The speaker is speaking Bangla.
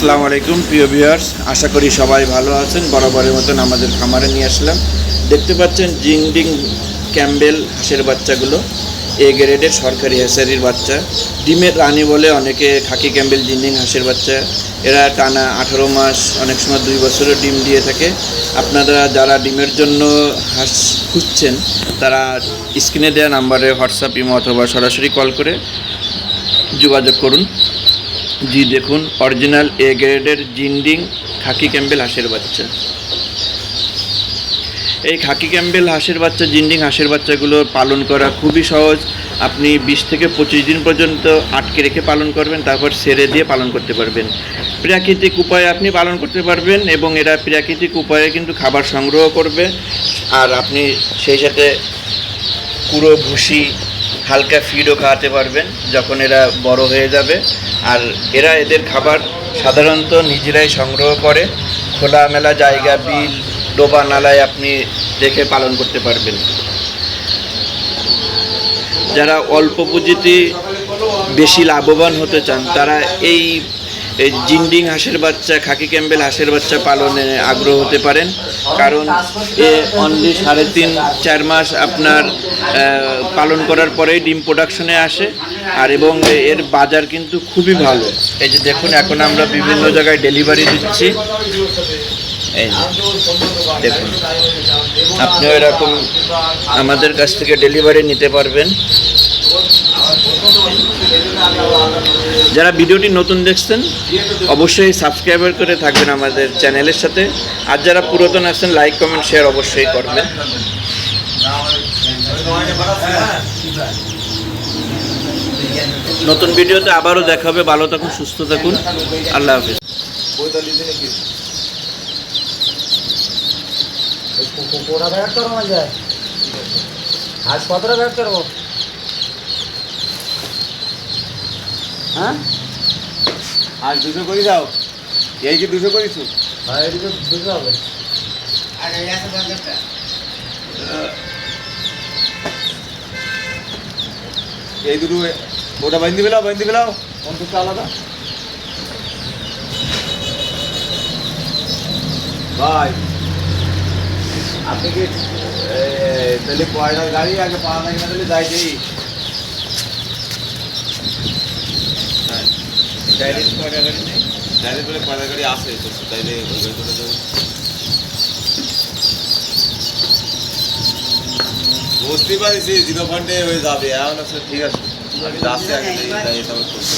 আসসালামু আলাইকুম, প্রিয় ভিউয়ার্স আশা করি সবাই ভালো আছেন। বরাবরের মতন আমাদের খামারে নিয়ে আসলাম। দেখতে পাচ্ছেন জিংডিং ক্যাম্বেল হাঁসের বাচ্চাগুলো। এ গ্রেডের সরকারি হ্যাসারির বাচ্চা। ডিমের রানী বলে অনেকে খাকি ক্যাম্বেল জিংডিং হাঁসের বাচ্চা। এরা টানা আঠারো মাস, অনেক সময় দুই বছরও ডিম দিয়ে থাকে। আপনারা যারা ডিমের জন্য হাঁস খুঁজছেন, তারা স্ক্রিনে দেওয়া নাম্বারে হোয়াটসঅ্যাপ, ইমো অথবা সরাসরি কল করে যোগাযোগ করুন। জি, দেখুন অরিজিনাল এ গ্রেডের জিন্ডিং খাকি ক্যাম্বেল হাঁসের বাচ্চা। এই খাকি ক্যাম্বেল হাঁসের বাচ্চা, জিন্ডিং হাঁসের বাচ্চাগুলো পালন করা খুবই সহজ। আপনি বিশ থেকে পঁচিশ দিন পর্যন্ত আটকে রেখে পালন করবেন, তারপর সেরে দিয়ে পালন করতে পারবেন। প্রাকৃতিক উপায়ে আপনি পালন করতে পারবেন এবং এরা প্রাকৃতিক উপায়ে কিন্তু খাবার সংগ্রহ করবে। আর আপনি সেই সাথে পুরো ভুসি হালকা ফিডও খাওয়াতে পারবেন যখন এরা বড় হয়ে যাবে। আর এরা এদের খাবার সাধারণত নিজেরাই সংগ্রহ করে। খোলামেলা জায়গা, বিল, ডোবা নালায় আপনি দেখে পালন করতে পারবেন। যারা অল্প পুঁজিতে বেশি লাভবান হতে চান, তারা এই এই জিন্ডিং হাঁসের বাচ্চা, খাকি ক্যাম্বেল হাঁসের বাচ্চা পালনে আগ্রহ হতে পারেন। কারণ এ অনলি সাড়ে তিন, চার মাস আপনার পালন করার পরেই ডিম প্রোডাকশনে আসে। আর এবং এর বাজার কিন্তু খুবই ভালো। এই যে দেখুন, এখন আমরা বিভিন্ন জায়গায় ডেলিভারি দিচ্ছি। এই দেখুন। আপনিও এরকম আমাদের কাছ থেকে ডেলিভারি নিতে পারবেন। যারা ভিডিওটি নতুন দেখছেন, অবশ্যই সাবস্ক্রাইবার করে থাকবেন আমাদের চ্যানেলের সাথে। আর যারা পুরাতন আছেন লাইক কমেন্ট শেয়ার অবশ্যই করবেন। নতুন ভিডিওতে আবারও দেখা হবে। ভালো থাকুন, সুস্থ থাকুন। আল্লাহ হাফিজ। আজ কতটা ব্যাট করব? হ্যাঁ? আর দুশো করে দাও। এই কি দুশো করিস ভাই এদিকে দুটো হবে। এই দুটো ওটা বাইন্দি পেলাও বাইন্দি পেলাও। পঞ্চাশটা আলাদা। ভাই আপনি কি তাহলে কয়টার গাড়ি আগে পাওয়া যায় না তাহলে যাই যেই ডাইরেক্ট কয়টা গাড়ি নেই। ডাইরেক্ট বলে কয়টা গাড়ি আছে তো তাইলে ওই গাড়িটা তো বুঝতে পারিছি জিরো ফান্ডে হয়ে যাবে এখন আছে ঠিক আছে। আমি যাচ্ছি আগে তারপর করতে